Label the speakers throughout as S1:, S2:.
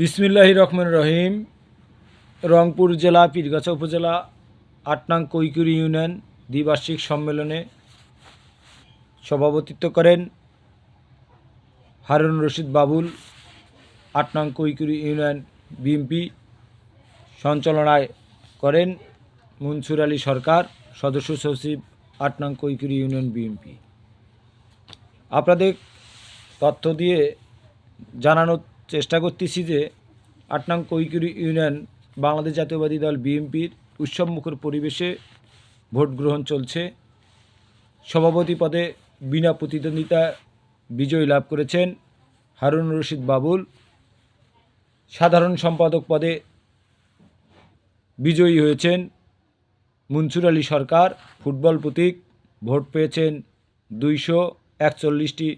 S1: বিসমিল্লাহ রহমান রহিম। রংপুর জেলা, পীরগাছা উপজেলা আট নং কৈকুরি ইউনিয়ন দ্বিবার্ষিক সম্মেলনে সভাপতিত্ব করেন হারুন রশিদ বাবুল আট কৈকুরি ইউনিয়ন বিএমপি সঞ্চালনায় করেন মনসুর আলী সরকার, সদস্য সচিব আট কৈকুরি ইউনিয়ন বিএমপি। আপনাদের তথ্য দিয়ে জানানোর চেষ্টা করতেছি যে আট নং কৈকুরি ইউনিয়ন, বাংলাদেশ জাতীয়বাদী দল বিএনপির উৎসবমুখর পরিবেশে ভোট গ্রহণ চলছে। সভাপতি পদে বিনা প্রতিদ্বন্দ্বিতা বিজয় লাভ করেছেন হারুন রশিদ বাবুল। সাধারণ সম্পাদক পদে বিজয়ী হয়েছেন মনসুর আলী সরকার। ফুটবল প্রতীক, ভোট পেয়েছেন দুইশো একচল্লিশটি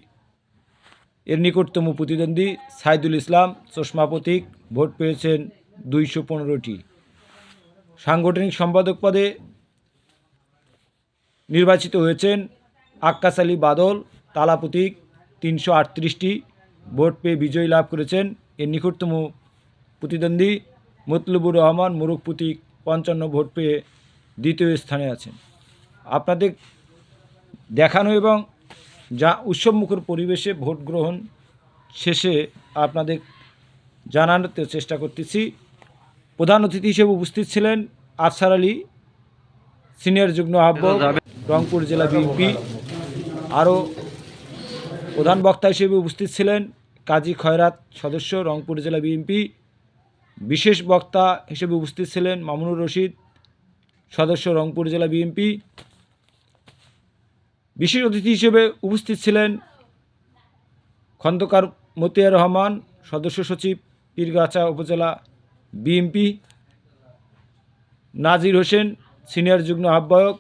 S1: এর নিকটতম প্রতিদ্বন্দ্বী সাইদুল ইসলাম চশমা প্রতীক ভোট পেয়েছেন দুইশো পনেরোটি। সাংগঠনিক সম্পাদক পদে নির্বাচিত হয়েছেন আক্কাস আলী বাদল, তালা প্রতীক তিনশো আটত্রিশটি। ভোট পেয়ে বিজয়ী লাভ করেছেন এর নিকটতম প্রতিদ্বন্দ্বী মতলুবুর রহমান মুরুখ প্রতীক পঞ্চান্ন ভোট পেয়ে দ্বিতীয় স্থানে আছেন। আপনাদের দেখানো এবং যা উৎসবমুখর পরিবেশে ভোট গ্রহণ শেষে আপনাদের জানানোর চেষ্টা করতেছি। প্রধান অতিথি হিসেবে উপস্থিত ছিলেন আফসার আলী, সিনিয়র যুগ্ম আহ্বায়ক, রংপুর জেলা বিএনপি। আরও প্রধান বক্তা হিসেবে উপস্থিত ছিলেন কাজী খয়রাত সদস্য, রংপুর জেলা বিএনপি। বিশেষ বক্তা হিসেবে উপস্থিত ছিলেন মামুনুর রশিদ, সদস্য, রংপুর জেলা বিএনপি। বিশেষ অতিথি হিসেবে উপস্থিত ছিলেন খন্দকার মতিয়া রহমান, সদস্য সচিব পীরগাছা উপজেলা বিএমপি, নাজির হোসেন, সিনিয়র যুগ্ম আহ্বায়ক